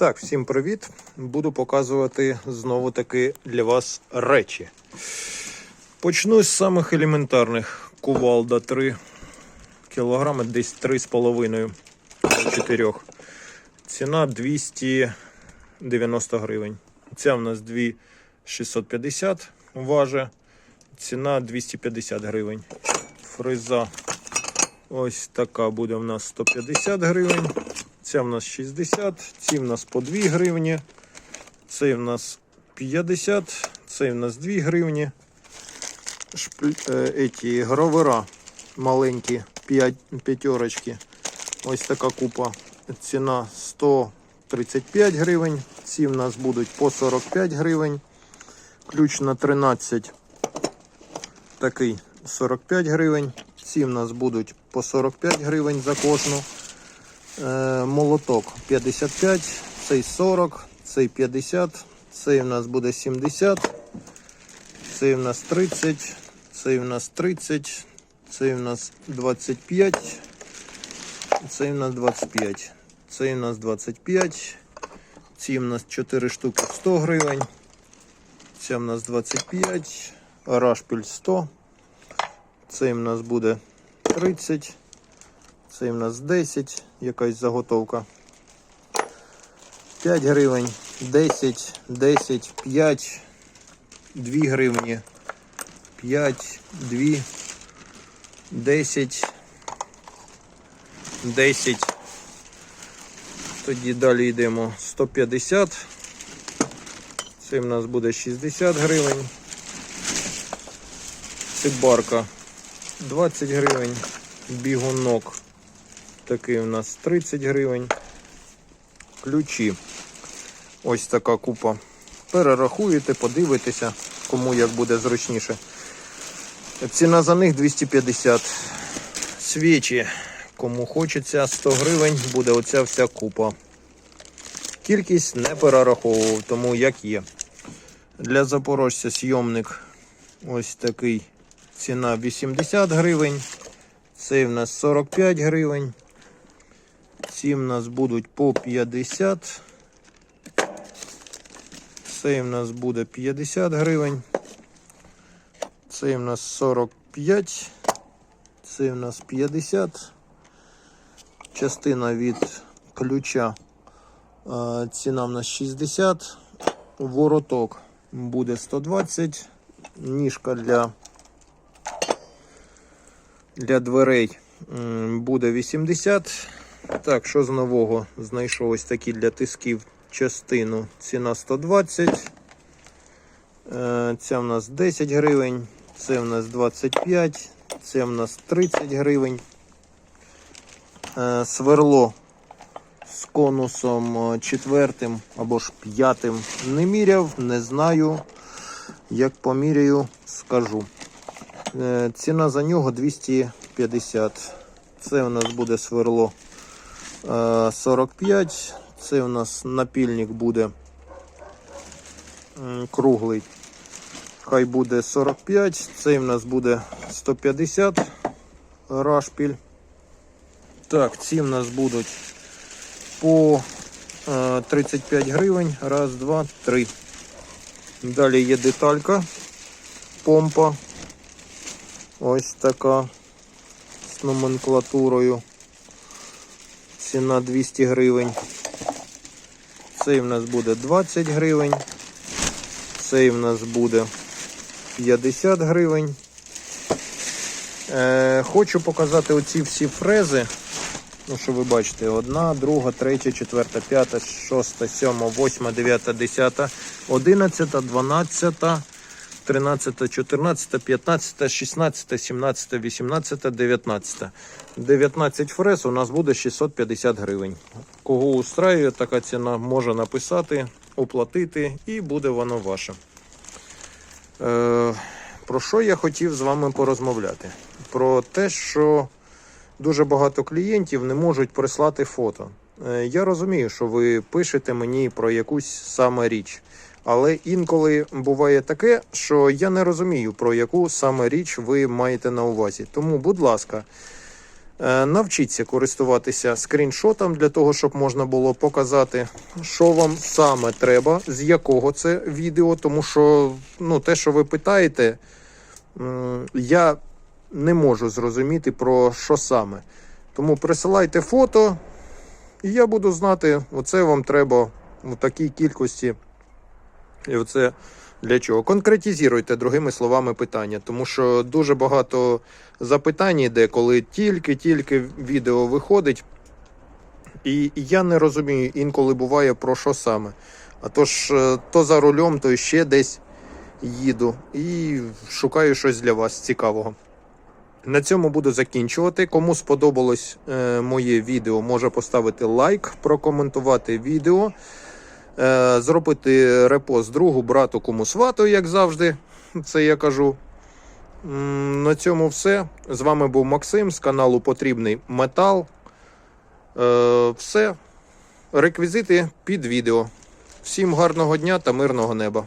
Так, всім привіт! Буду показувати знову таки для вас речі. Почну з самих елементарних. Кувалда 3 кілограми, десь 3,5 4. Ціна 290 гривень. Ця в нас 2650 важить. Ціна 250 гривень. Фреза ось така буде в нас 150 гривень. Ця в нас 60, ці в нас по 2 гривні, цей в нас 50, цей в нас 2 гривні. Шпль, е, еті, гровера маленькі, 5, п'ятерочки. Ось така купа. Ціна 135 гривень. Ці в нас будуть по 45 гривень. Ключ на 13 такий 45 гривень. Ці в нас будуть по 45 гривень за кожну. Е, молоток 55, цей 40, цей 50, цей в нас буде 70, цей в нас 30, цей в нас 30, цей в нас 25, цей в нас 25, цей в нас 25, ці в нас 4 штуки 100 гривень, ця в нас 25, рашпіль 100, цей в нас буде 30. Це в нас 10, якась заготовка. 5 гривень, 10, 10, 5, 2 гривні, 5, 2, 10, 10. Тоді далі йдемо 150. Це в нас буде 60 гривень. Цибарка 20 гривень. Бігунок Такий у нас 30 гривень. Ключі. Ось така купа. Перерахуєте, подивитеся, кому як буде зручніше. Ціна за них 250. Свічі. Кому хочеться 100 гривень, буде оця вся купа. Кількість не перераховував, тому як є. Для запорожця сйомник ось такий. Ціна 80 гривень. Цей в нас 45 гривень. Ці в нас будуть по 50. Цей в нас буде 50 гривень. Цей в нас 45. Цей в нас 50. Частина від ключа. е, Ціна в нас 60. Вороток буде 120. Ніжка для, для дверей буде 80. Так, що з нового? Знайшов ось такі для тисків частину. Ціна 120. Е, Ця в нас 10 гривень, це в нас 25, це в нас 30 гривень. Е, Сверло з конусом е, четвертим або ж п'ятим не міряв, не знаю. Як поміряю, скажу. Ціна за нього 250. Це у нас буде сверло 45. Це у нас напільник буде круглий. Хай буде 45. Цей у нас буде 150 рашпіль. Так, ці в нас будуть по е, 35 гривень. Раз, два, три. Далі є деталька, помпа. Ось така з номенклатурою. Ціна 200 гривень. Цей в нас буде 20 гривень. Цей в нас буде 50 гривень. Е, хочу показати оці всі фрези. Ну, що ви бачите, одна, друга, третя, четверта, п'ята, шоста, сьома, восьма, дев'ята, десята, одинадцята, дванадцята, тринадцята, чотирнадцята, п'ятнадцята, шістнадцята, сімнадцята, вісімнадцята, дев'ятнадцята. 19 фрез у нас буде 650 гривень. Кого устраює така ціна, може написати, оплатити і буде воно ваше. Е, про що я хотів з вами порозмовляти? Про те, що дуже багато клієнтів не можуть прислати фото. Е, Я розумію, що ви пишете мені про якусь саме річ. Але інколи буває таке, що я не розумію, про яку саме річ ви маєте на увазі. Тому, будь ласка, Е, Навчіться користуватися скріншотом для того, щоб можна було показати, що вам саме треба, з якого це відео. Тому що ну, те, що ви питаєте, я не можу зрозуміти про що саме. Тому присилайте фото, і я буду знати, оце вам треба у такій кількості. І оце для чого? Конкретизуйте другими словами питання, тому що дуже багато запитань йде, коли тільки-тільки відео виходить. І я не розумію, інколи буває про що саме. А то ж е, то за рулем, то ще десь їду і шукаю щось для вас цікавого. На цьому буду закінчувати. Кому сподобалось е, моє відео, може поставити лайк, прокоментувати відео, зробити репост другу, брату, кому свату, як завжди. Це я кажу. На цьому все. З вами був Максим з каналу Потрібний Метал. Е, все. Реквізити під відео. Всім гарного дня та мирного неба.